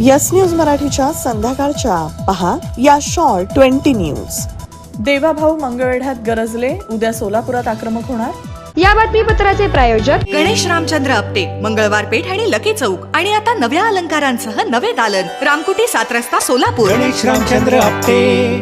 Yes news मराठीच्या संध्याकाळच्या. पहा या शॉर्ट ट्वेंटी न्यूज. देवाभाऊ मंगळवेढ्यात गरजले उद्या सोलापुरात आक्रमक होणार? या बातमीपत्राचे प्रायोजक गणेश रामचंद्र आपटे मंगळवार पेठ आणि लकी चौक. आणि आता नव्या अलंकारांसह नवे दालन. रामकुटी सात रस्ता सोलापूर. गणेश रामचंद्र आपटे.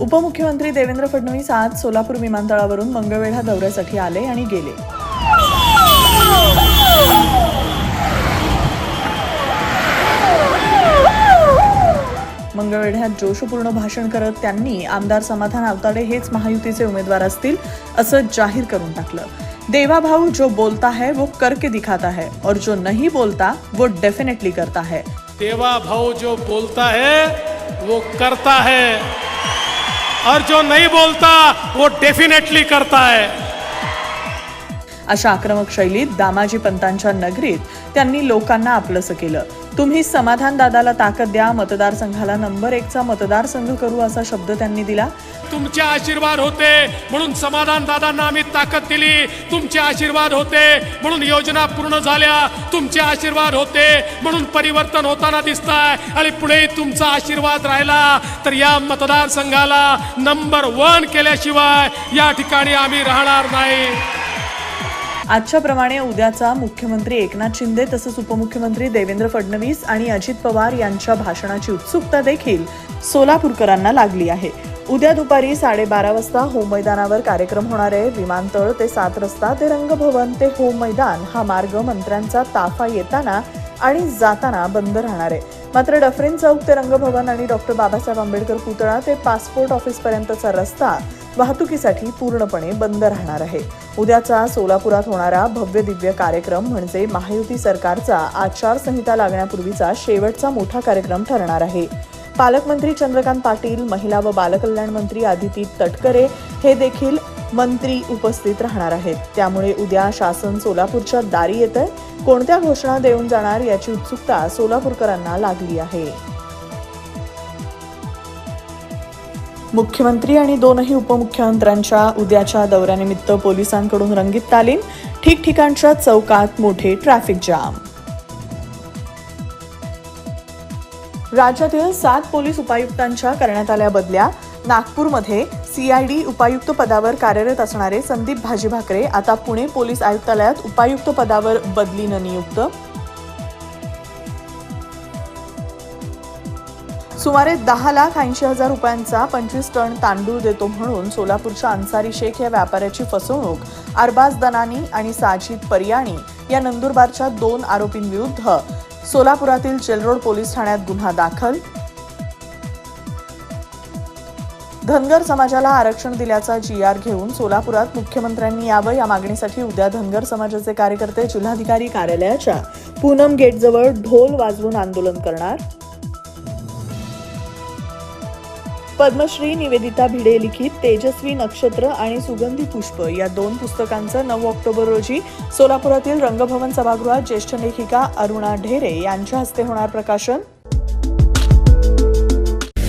उपमुख्यमंत्री देवेंद्र फडणवीस आज सोलापूर विमानतळावरून मंगळवेढा दौऱ्यासाठी आले आणि गेले. मंगळवेढ्यात जोशपूर्ण भाषण करत त्यांनी आमदार समाधान आवताडे हेच महायुतीचे उमेदवार असतील असं जाहीर करून टाकलं. देवा भाऊ जो बोलता है वो करके दिखाता है और जो नहीं बोलता वो डेफिनेटली करता है. देवा भाऊ जो बोलता है वो करता है. और जो नहीं बोलता वो डेफिनेटली करता है. अशा आक्रमक शैलीत दामाजी पंतांच्या नगरीत त्यांनी लोकांना आपलंसं केलं. तुम्ही समाधान दादाला ताकद द्या मतदारसंघाला नंबर एकचा मतदारसंघ करू असा शब्द त्यांनी दिला. तुमचे आशीर्वाद होते म्हणून समाधान दादांना आम्ही ताकद दिली. तुमचे आशीर्वाद होते म्हणून योजना पूर्ण झाल्या. तुमचे आशीर्वाद होते म्हणून परिवर्तन होताना दिसत आहे आणि पुढे तुमचा आशीर्वाद राहिला तर या मतदारसंघाला नंबर वन केल्याशिवाय या ठिकाणी आम्ही राहणार नाही. आजच्याप्रमाणे उद्याचा मुख्यमंत्री एकनाथ शिंदे तसंच उपमुख्यमंत्री देवेंद्र फडणवीस आणि अजित पवार यांच्या भाषणाची उत्सुकता देखील सोलापूरकरांना लागली आहे. उद्या दुपारी साडेबारा वाजता होम मैदानावर कार्यक्रम होणार आहे. विमानतळ ते सात रस्ता ते रंगभवन ते होम मैदान हा मार्ग मंत्र्यांचा ताफा येताना आणि जाताना बंद राहणार आहे. मात्र डफरीन चौक ते रंगभवन आणि डॉक्टर बाबासाहेब आंबेडकर पुतळा ते पासपोर्ट ऑफिसपर्यंतचा रस्ता वाहतुकीसाठी पूर्णपणे बंद राहणार आहे. उद्याचा सोलापुरात होणारा भव्य दिव्य कार्यक्रम म्हणजे महायुती सरकारचा आचारसंहिता लागण्यापूर्वीचा शेवटचा मोठा कार्यक्रम ठरणार आहे. पालकमंत्री चंद्रकांत पाटील महिला व बालकल्याण मंत्री आदिती तटकरे हे देखील मंत्री उपस्थित राहणार आहेत. त्यामुळे उद्या शासन सोलापूरच्या दारी येत आहे कोणत्या घोषणा देऊन जाणार याची उत्सुकता सोलापूरकरांना लागली आहे. मुख्यमंत्री आणि दोनही उपमुख्यमंत्र्यांच्या उद्याच्या दौऱ्यानिमित्त पोलिसांकडून रंगीत तालीम ठिकठिकाणच्या चौकात मोठे ट्रॅफिक जाम. राज्यातील सात पोलीस उपायुक्तांच्या करण्यात आल्या बदल्या नागपूरमध्ये सीआयडी उपायुक्त पदावर कार्यरत असणारे संदीप भाजी भाकरे आता पुणे पोलीस आयुक्तालयात उपायुक्त पदावर बदलीनं नियुक्त. सुमारे दहा लाख ऐंशी हजार रुपयांचा पंचवीस टन तांदूळ देतो म्हणून सोलापूरच्या अन्सारी शेख या व्यापाऱ्याची फसवणूक अरबाज दनानी आणि साजिद परियाणी या नंदुरबारच्या दोन आरोपींविरुद्ध सोलापुरातील जेलरोड पोलीस ठाण्यात गुन्हा दाखल. धनगर समाजाला आरक्षण दिल्याचा जी आर घेऊन सोलापुरात मुख्यमंत्र्यांनी यावं या मागणीसाठी उद्या धनगर समाजाचे कार्यकर्ते जिल्हाधिकारी कार्यालयाच्या पूनम गेटजवळ ढोल वाजवून आंदोलन करणार. पद्मश्री निवेदिता भिडे लिखित तेजस्वी नक्षत्र आणि सुगंधी पुष्प या दोन पुस्तकांचं नऊ ऑक्टोबर रोजी सोलापुरातील रंगभवन सभागृहात ज्येष्ठ लेखिका अरुणा ढेरे यांच्या हस्ते होणार प्रकाशन.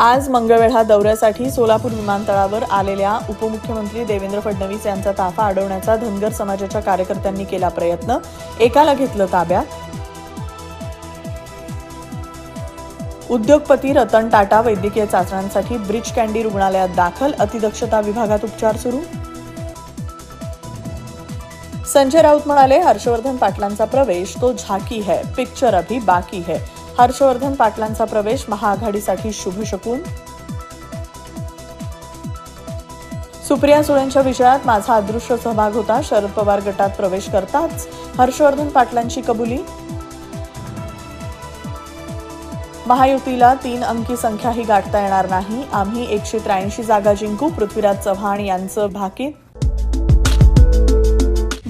आज मंगळवेढा दौऱ्यासाठी सोलापूर विमानतळावर आलेल्या उपमुख्यमंत्री देवेंद्र फडणवीस यांचा ताफा अडवण्याचा धनगर समाजाच्या कार्यकर्त्यांनी केला प्रयत्न. एकाला घेतलं ताब्यात. उद्योगपती रतन टाटा वैद्यकीय चाचण्यांसाठी ब्रिज कॅन्डी रुग्णालयात दाखल. अतिदक्षता विभागात उपचार सुरू. संजय राऊत म्हणाले हर्षवर्धन पाटलांचा प्रवेश तो झाकी है. पिक्चर अभी बाकी है. हर्षवर्धन पाटलांचा प्रवेश महाआघाडीसाठी शुभ शकून. सुप्रिया सुळेंच्या विषयात माझा अदृश्य सहभाग होता. शरद पवार गटात प्रवेश करताच हर्षवर्धन पाटलांची कबुली. महायुतीला तीन अंकी संख्याही गाठता येणार नाही. आम्ही एकशे त्र्याऐंशी जागा जिंकू. पृथ्वीराज चव्हाण यांचं भाकीत.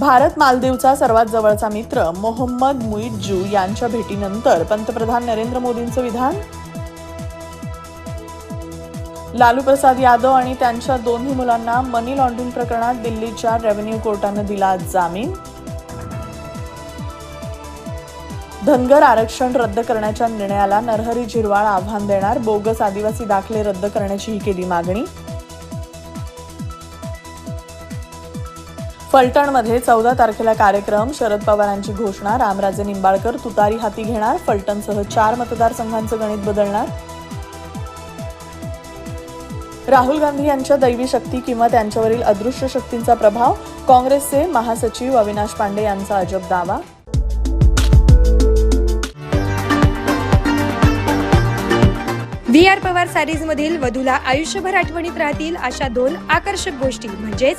भारत मालदीवचा सर्वात जवळचा मित्र मोहम्मद मुईजू यांच्या भेटीनंतर पंतप्रधान नरेंद्र मोदींचं विधान? लालू प्रसाद यादव आणि त्यांच्या दोन्ही मुलांना मनी लॉन्ड्रिंग प्रकरणात दिल्लीच्या रेव्हेन्यू कोर्टानं दिला जामीन? धनगर आरक्षण रद्द करण्याच्या निर्णयाला नरहरी झिरवाळ आव्हान देणार बोगस आदिवासी दाखले रद्द करण्याचीही केली मागणी? फलटणमध्ये चौदा तारखेला कार्यक्रम. शरद पवारांची घोषणा. रामराजे निंबाळकर तुतारी हाती घेणार. फलटणसह चार मतदारसंघांचं गणित बदलणार. राहुल गांधी यांच्या दैवी शक्ती किंवा त्यांच्यावरील अदृश्य शक्तींचा प्रभाव. काँग्रेसचे महासचिव अविनाश पांडे यांचा अजब दावा. व्ही आर पवार सारीज मधील वधूला आयुष्यभर आठवणीत राहतील अशा दोन आकर्षक गोष्टी. म्हणजेच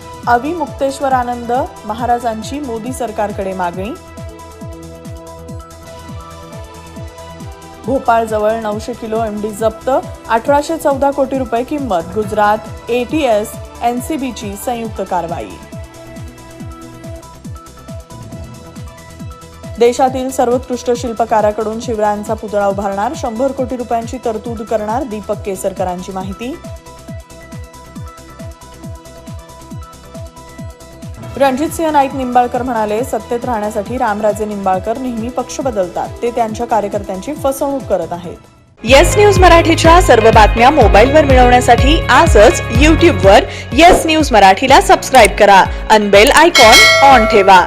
अवी मुक्तेश्वर आनंद महाराजांची मोदी सरकारकडे मागणी. भोपाळ जवळ नऊशे किलो एमडी जप्त अठराशे चौदा कोटी रुपये किंमत गुजरात एटीएस एनसीबीची संयुक्त कारवाई. देशातील सर्वोत्कृष्ट शिल्पकाराकडून शिवरायांचा पुतळा उभारणार शंभर कोटी रुपयांची तरतूद करणार दीपक केसरकरांची माहिती. रणजितसिंह नाईक निंबाळकर म्हणाले सत्तेत राहण्यासाठी रामराजे निंबाळकर नेहमी पक्ष बदलतात. ते त्यांच्या कार्यकर्त्यांची फसवणूक करत आहेत. येस न्यूज मराठीच्या सर्व बातम्या मोबाईलवर मिळवण्यासाठी आजच यूट्यूबवर येस न्यूज मराठीला सबस्क्राईब करा. अनबेल आयकॉन ऑन ठेवा.